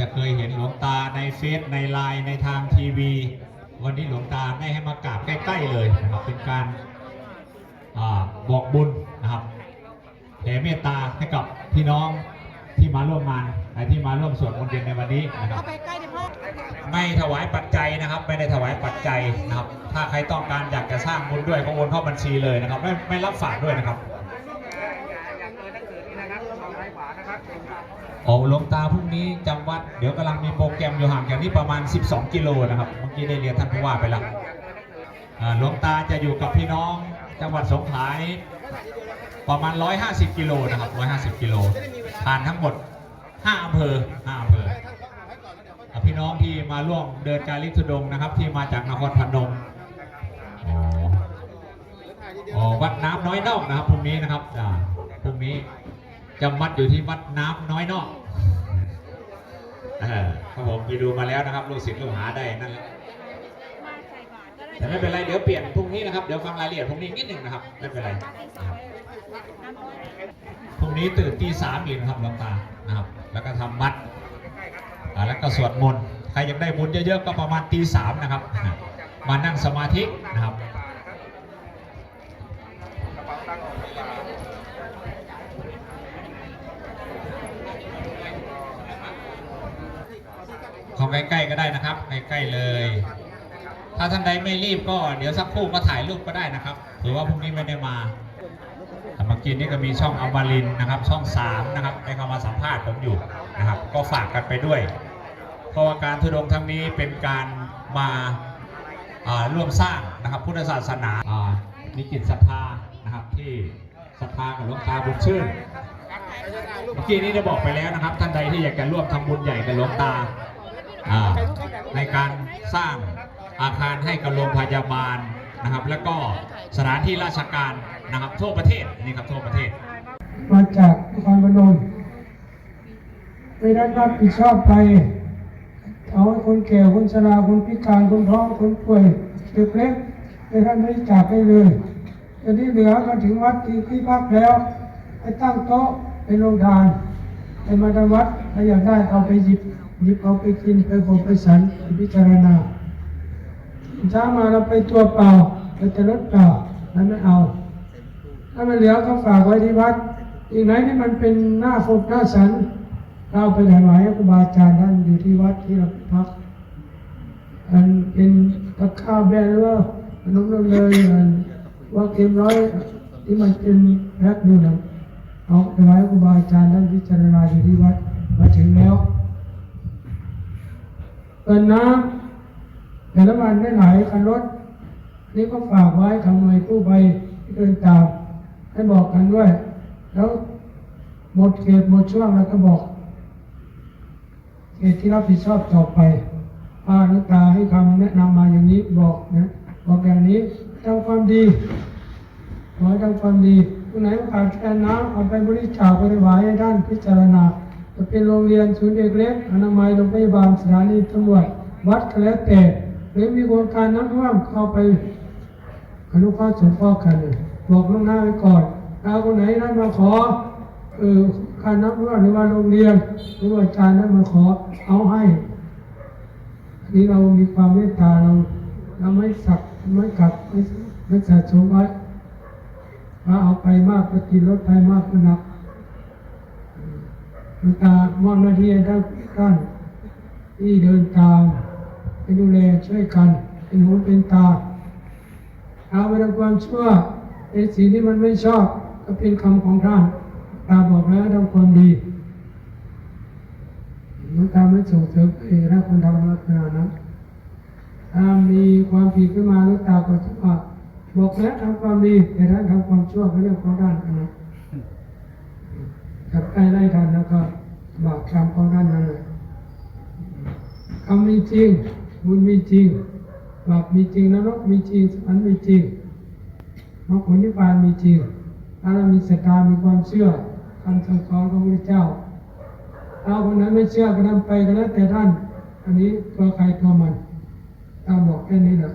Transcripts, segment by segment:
จะเคยเห็นหลวงตาในเฟซในไลน์ในทางทีวี วันนี้หลวงตาได้ให้มากราบใกล้ๆเลยนะครับเป็นการอาบอกบุญนะครับแผ่เมตตาให้กับพี่น้องที่มาร่วมงานและที่มาร่วมสวดมนต์เย็นในวันนี้นะครับเข้าไปใกล้ดิพ่อไม่ถวายปัจจัยนะครับ ไม่ได้ถวายปัจจัยนะครับ ถ้าใครต้องการอยากจะสร้างบุญด้วยก็โอนเข้าบัญชีเลยนะครับ ไม่ไม่รับฝากด้วยนะครับ โอ้หลวงตาพรุ่งนี้จำวัดเดี๋ยวกำลังมีโปรแกรมอยู่ห่างจากนี้ประมาณ 12 กิโลนะครับ เมื่อกี้ได้เรียนท่านผู้ว่าไปแล้วอ่าหลวงตาจะอยู่กับพี่น้องจังหวัดสงขลาประมาณ 150 กิโลนะครับ 150 กิโลผ่านทั้งหมด 5อำเภอ 5อำเภออะพี่น้องที่มาร่วมเดินการลิทุดงนะครับ ที่มาจากนครพนมอ๋อวัดน้ำน้อยนอกนะครับพรุ่งนี้นะครับอ่าพรุ่งนี้ จำวัดอยู่ที่วัดน้ำน้อยนอกเออครับผมไปดูมาแล้วนะครับลูกศิษย์ลูกหาได้นั่นแหละแต่ไม่เป็นไรเดี๋ยวเปลี่ยนพรุ่งนี้นะครับเดี๋ยวฟังรายละเอียดพรุ่งนี้นิดหนึ่งนะครับไม่เป็นไรพรุ่งนี้ตื่นตีสามอีกนะครับหลวงตานะครับ แล้วก็ทำวัดแล้วก็สวดมนต์ใครยากได้บุญเยอะๆก็ประมาณตีสามนะครับ มานั่งสมาธินะครับ ของใกล้ๆก็ได้นะครับใกล้ๆเลย ถ้าท่านใดไม่รีบก็เดี๋ยวสักครู่ก็ถ่ายรูปก็ได้นะครับถือว่าพรุ่งนี้ไม่ได้มาแต่เมื่อกี้นี่ก็มีช่องอมรินนะครับ ช่องสามนะครับได้เข้ามาสัมภาษณ์ผมอยู่นะครับ ก็ฝากกันไปด้วย เพราะว่าการทุดงครั้งนี้เป็นการมาอ่าร่วมสร้างนะครับพุทธศาสนาอ่ามีจิตศรัทธานะครับที่ศรัทธากับหลวงตาบุญชื่นเมื่อกี้นี้ได้บอกไปแล้วนะครับ ท่านใดที่อยากจะร่วมทำบุญใหญ่กับหลวงตา ในการสร้างอาคารให้กับโรงพยาบาลนะครับ แล้วก็สถานที่ราชการนะครับทั่วประเทศนี่ครับทั่วประเทศ มาจากนครพนมไม่ได้รับผิดชอบไปเอาคนแก่คนชราคนพิการคนท้องคนป่วยเด็กเล็กให้ท่านบริจาคให้เลยตอนนี้เหลือมาถึงวัดที่ที่พักแล้วให้ตั้งโต๊ะเป็นโรงทานให้มาทำวัดถ้าอยากได้เอาไปหยิบ หยิบเอาไปกินไปผมไปสันไปพิจารณาเช้ามาเราไปตัวเปล่าไปแต่รถเปล่านั้นไม่เอา ถ้ามันเหลือก็ฝากไว้ที่วัด อีกไหนที่มันเป็นหน้าฝกหน้าสันเราเอาไปถวายให้ครูบาอาจารย์ท่านอยู่ที่วัดที่เราพักอันเป็นกับข้าวแบนหรือว่าขนมนมเลยอันว่าเค็มร้อยที่มันเป็นแพ็คอยู่นะเอาไปถวายให้ครูบาอาจารย์ท่านพิจารณาอยู่ที่วัดมาถึงแล้ว เปิดน้ำแต่ละวันได้หลคันรถ นี่ก็ฝากไว้ทำไมกู้ภัยที่เดินตามให้บอกกันด้วย แล้วหมดเขตหมดช่วงแล้วก็บอกเขตที่รับผิดชอบต่อไปป้านุตาให้คำแนะนำมาอย่างนี้บอกนะบอกอย่างนี้ทำความดีขอทำความดีผู้ไหนขาดแคลนน้ำเอาไปบริจาคไปถวายให้ท่านพิจารณา จะเป็นโรงเรียนศูนย์เด็กเล็กอนามัยโรงพยาบาลสถานีตำรวจวัดก็แล้วแต่หรือมีโครงการน้ำท่วมเข้าไปอนุเคราะห์สงเคราะห์กันบอกล่วงหน้าไว้ก่อนถ้าคนไหนนั้นมาขอเออการนับว่าหรือว่าโรงเรียนหรือว่าอาจารย์นั้นมาขอเอาให้อันนี้เรามีความเมตตาเราเราไม่สักไม่กลับไม่ไม่สะสมไว้ถ้าเอาไปมากก็กินรถไปมากก็หนัก หลวงตามอบหน้าที่ให้ท่านท่านที่เดินตามไปดูแลช่วยกัน เป็นหูเป็นตาเอาไปทำความชั่วในสิ่งที่มันไม่ชอบก็เป็นคำของท่านตาบอกแล้วทำความดีมันตามไม่ส่งเสริมเองถ้าคนทำลักษณะนั้นถ้ามีความผิดขึ้นมาแล้วตาก็จะบอกบอกแล้วทำความดีแต่ถ้าทำความชั่วก็เรื่องของท่านนะ จับใกล้ไล่ทันแล้วก็บอกคำของท่านนั่นแหละคำมีจริงบุญมีจริงบาปมีจริงนรกมีจริงสวรรค์มีจริงมรรคผลนิพพานมีจริงถ้าเรามีศรัทธามีความเชื่อคำสั่งสอนของพระเจ้าถ้าคนนั้นไม่เชื่อก็นำไปก็แล้วแต่ท่าน อันนี้ตัวใครตัวมันตามบอกแค่นี้แหละ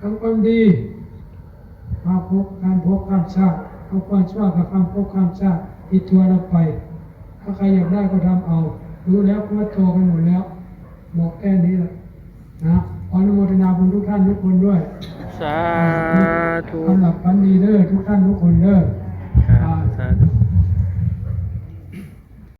ทำความดีมาพบการพบข้ามชาติเอาความชั่วกับความพบข้ามชาติ ติดตัวเราไป ถ้าใครอยากได้ก็ทำเอา รู้แล้วก็ว่าโตกันหมดแล้ว บอกแค่นี้แหละนะขออนุโมทนาบุญทุกท่านทุกคนด้วย สาธุสำหรับวันดีเด้อทุกท่านทุกคนเด้อ